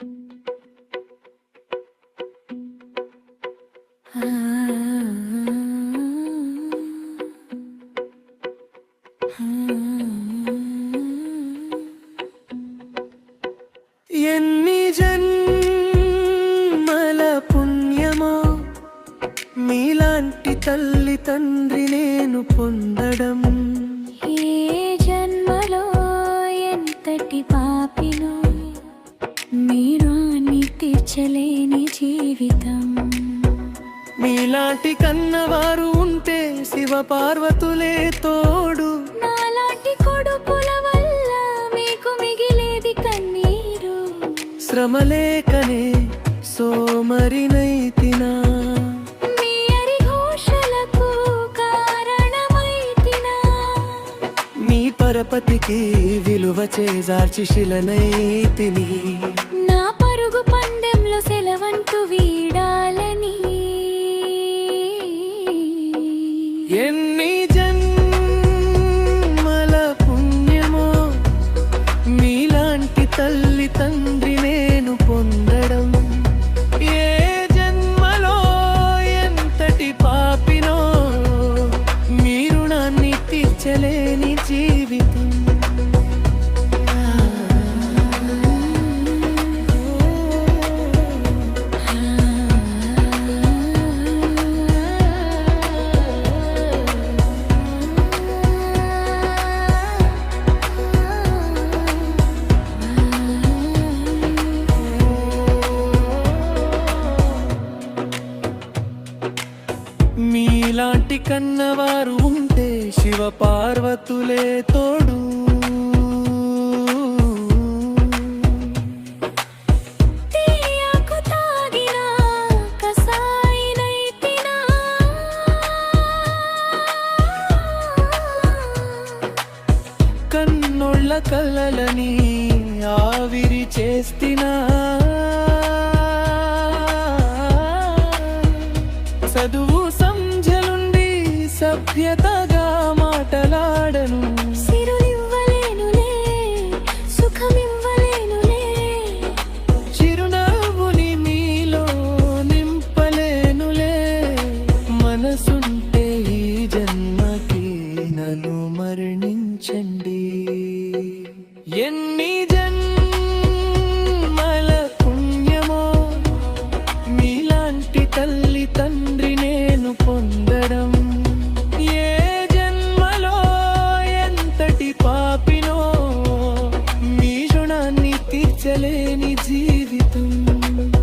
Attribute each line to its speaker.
Speaker 1: ఎన్ని జన్మల పుణ్యమో మీలాంటి తల్లి తండ్రి నేను పొందడం.
Speaker 2: అన్ని తీర్చలేని జీవితం.
Speaker 1: మీలాంటి కన్నవారు ఉంటే శివ పార్వతులే తోడు.
Speaker 2: నాలాంటి కొడుకుల వల్ల మీకు మిగిలేది కన్నీరు.
Speaker 1: శ్రమలేకనే సోమరినైతినా పరపతికి విలువ చేజార్చి శిలనైతిని.
Speaker 2: నా
Speaker 1: తండ్రి నేను పొందడం మీలాంటి కన్నవారు ఉంటే శివ పార్వతులే తోడు కన్నొళ్ళ కలలని ఆవిరి చేస్తినా. సభ్యతగా మాటలాడను.
Speaker 2: సిరులివ్వలేనులే సుఖమివ్వలేనులే.
Speaker 1: చిరునవ్వుని మీలో నింపలేనులే. మనసుంటే ఈ జన్మకి నన్ను మరణించండి. ఎన్ని జీవితం.